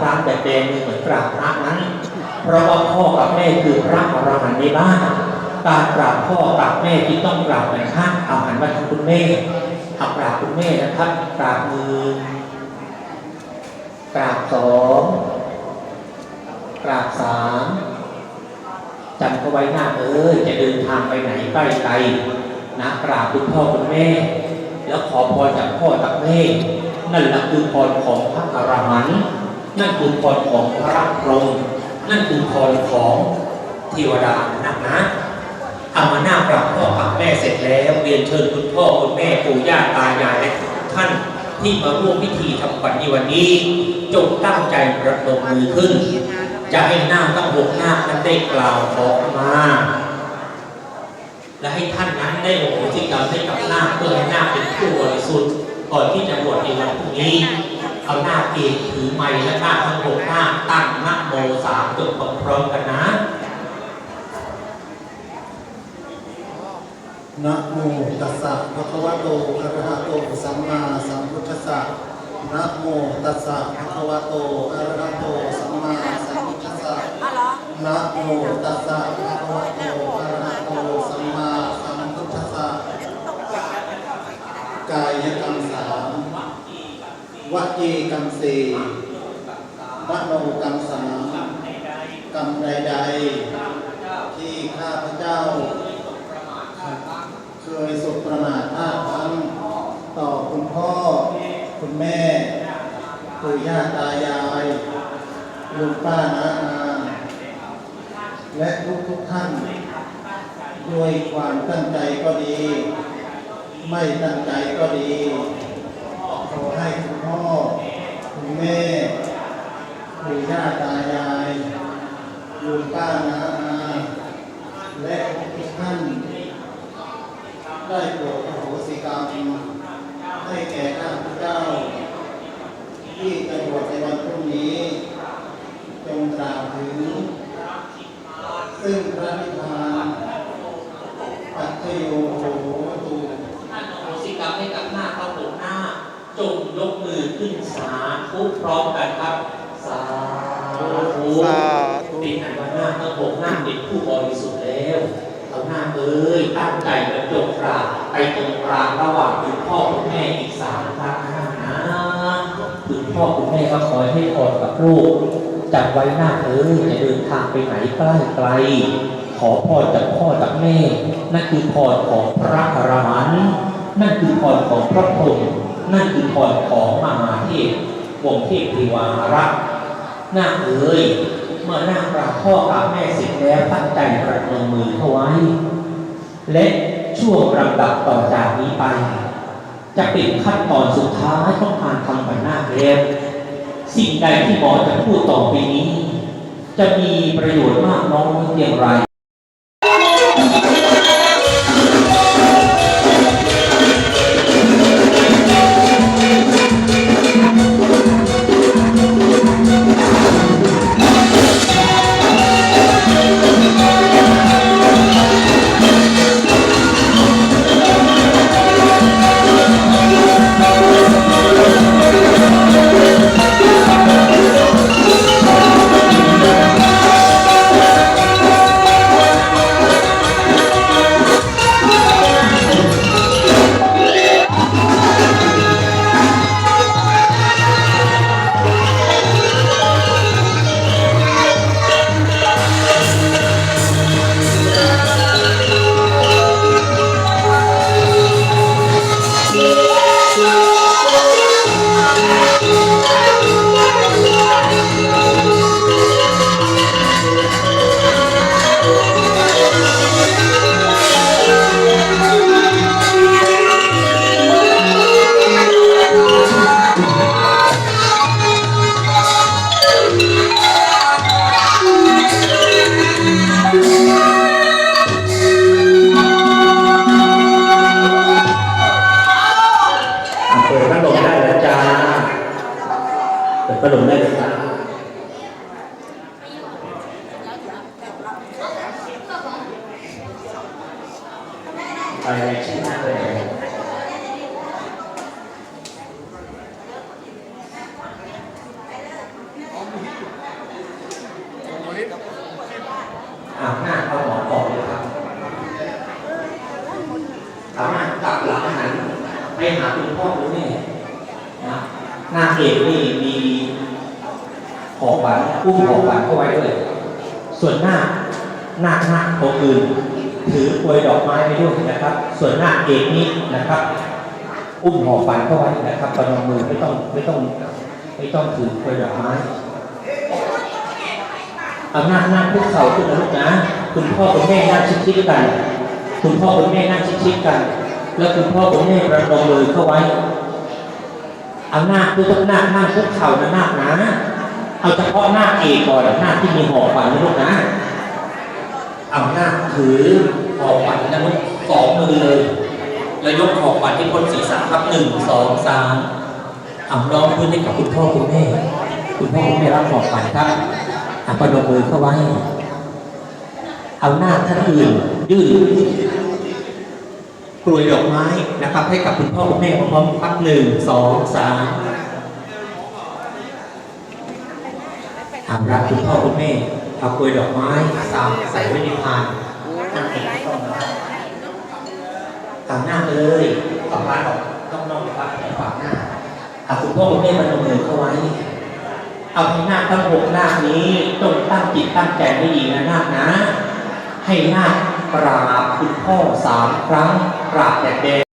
แม่สามครั้งแบบแดงมือเหมือนกราบพระนั้นเพราะว่าพ่อกับแม่คือพระอรหันต์ในบ้านการกราบพ่อกราบแม่ที่ต้องกราบเหมือนข้างเอาหันมาทางคุณแม่เอากราบคุณแม่นะครับกราบมือกราบสองกราบสามจำเขาไว้หน้าเอ้ยจะเดินทางไปไหนใกล้ไกลนะกราบคุณพ่อคุณแม่ แล้วขอพรจากพ่อจากแม่นั่นแหละคือพรของพระอรหันต์ นั่นคือพรของพระพรหมนั่นคือพรของเทวดานะนะเอามาหน้ากราบพ่อกับแม่เสร็จแล้วเรียนเชิญคุณพ่อคุณแม่ปู่ย่าตายายและทุกท่านที่มาร่วมพิธีทำขวัญในวันนี้ จงตั้งใจประนมมือขึ้น จะให้หน้าคทั้งหกหน้านั้นได้กล่าวขอมา และให้ท่านนั้นได้โมโหสิกรรมให้กับหน้าเพื่อให้หน้าเป็นผู้บริสุทธิ์ก่อนที่จะบวชในวันพรุ่งนี้ เอาหน้าคเองถือไม้และหน้าคทั้งหกหน้าคตั้งนะโมสามจบพร้อมๆกันนะนะโมตัสสะภะคะวะโตอะระหะโตสัมมาสัมพุทธัสสะนะโมตัสสะภะคะวะโตอะระหะโตสัมมาสัมพุทธัสสะอ๋อเหรอนะโมตัสสะภะคะวะโตอะระหะโตสัมมาสัมพุทธัสสะกายกรรมสาม วจีกรรมสี่มโนกรรมสามกรรมใดๆที่ข้าพเจ้า เคยสุประมาทพลาดพลั้งต่อคุณพ่อ คุณแม่ปู่ย่าตายายลุงป้าน้าอาและทุกทุกๆท่าน ด้วยความตั้งใจก็ดี ไม่ตั้งใจก็ดีขอให้ พ่อ คุณแม่ปู่ย่าตายายลุงป้าน้าอาและทุกท่าน ได้โปรดอโหสิกรรมให้แก่ข้าพเจ้า ที่จะบวชในวันพรุ่งนี้ จงกล่าวถึง ซึ่งพระนิพพานปัจจโยโหตุ ท่านอโหสิกรรมให้กับหน้าพระหกหน้า จงยกมือ ขึ้นสาธุพร้อมกันครับ สาธุสาธุเป็นอันว่าหน้าพระหกหน้าเป็นผู้บริสุทธิ์แล้วเอาหน้าเอ้ยตั้งใจบรรจงกราบไปตรงกลางระหว่างคุณพ่อคุณแม่อีกสามครั้งนะคุณพ่อคุณแม่ก็คอยให้พรกับลูกจำไว้หน้าเอ้ยจะเดินทางไปไหนใกล้ไกลขอพรจากพ่อจากแม่ นั่นคือพรของพระอรหันต์นั่นคือพรของพระพรหม นั่นคือพรของมหาเทพวงเทพเทวารักษ์น้าเอ๋ยเมื่อนากราบพ่อกราบแม่เสร็จแล้วตั้งใจประนมมือเข้าไว้ และช่วงลำดับต่อจากนี้ไป จะเป็นขั้นตอนสุดท้ายของการทำบันหน้าคแล้วสิ่งใดที่หมอจะพูดต่อไปนี้ จะมีประโยชน์มากน้อยเพียงไร รายชื่หน้าเอาหอนกเลยครับสามารถตักหลังหันไปหาคุณพ่อคุณแม่นะหน้าเอกนี่มีของหวานกุ้งของหวานเข้าไว้ด้วย ส่วนหน้าหน้าหน้าโคกืน ถือกลวยดอกไม้ไปด้วยนะครับ ส่วนหน้าเอกนี้นะครับ อุ้มห่อฝันเข้าไว้นะครับประนมมือไม่ต้องไม่ต้องไม่ต้องถือกลวยดอกไม้เอาหน้าหน้าคุกเข่าขึ้นนะลูกนะ คุณพ่อคุณแม่นั่งชิดๆกัน คุณพ่อคุณแม่นั่งชิดๆกัน แล้วคุณพ่อคุณแม่ประนมมือเข้าไว้เอาหน้าคือต้องหน้าหน้าคุกเข่านะหน้านะเอาเฉพาะหน้าเอกก่อนหน้าที่มีห่อกฝันนะลูกนะ เอาหน้าถือ หอกฝันนะลูกสองมือเลยแล้วยกหอกฝันให้พ้นศีรษะครับหนึ่งสองสามเอาน้องพื้นให้กับคุณพ่อคุณแม่ คุณพ่อคุณแม่รับหอกฝันครับเอาประนมมือเข้าไว้ เอาหน้าท่านอื่นยื่นกลวยดอกไม้นะครับ ให้กับคุณพ่อคุณแม่พร้อมๆครับหนึ่งสองสามอารับคุณพ่อคุณแม่เอากลวยดอกไม้สามใส่ไว้ในพานนั่งเองต้องนะครับ ตามหน้าไปเลยต่อมาบออกต้องนอกนะครับในฝากหน้าเอาคุณพ่อคุณแม่มานมมือเข้าไว้ เอาให้นาตั้งหกหน้านี้ต้องตั้งจิตตั้งใจให้ดีนะหน้านะ ให้หน้ากราบคุณพ่อสามครั้งกราบแดดแดง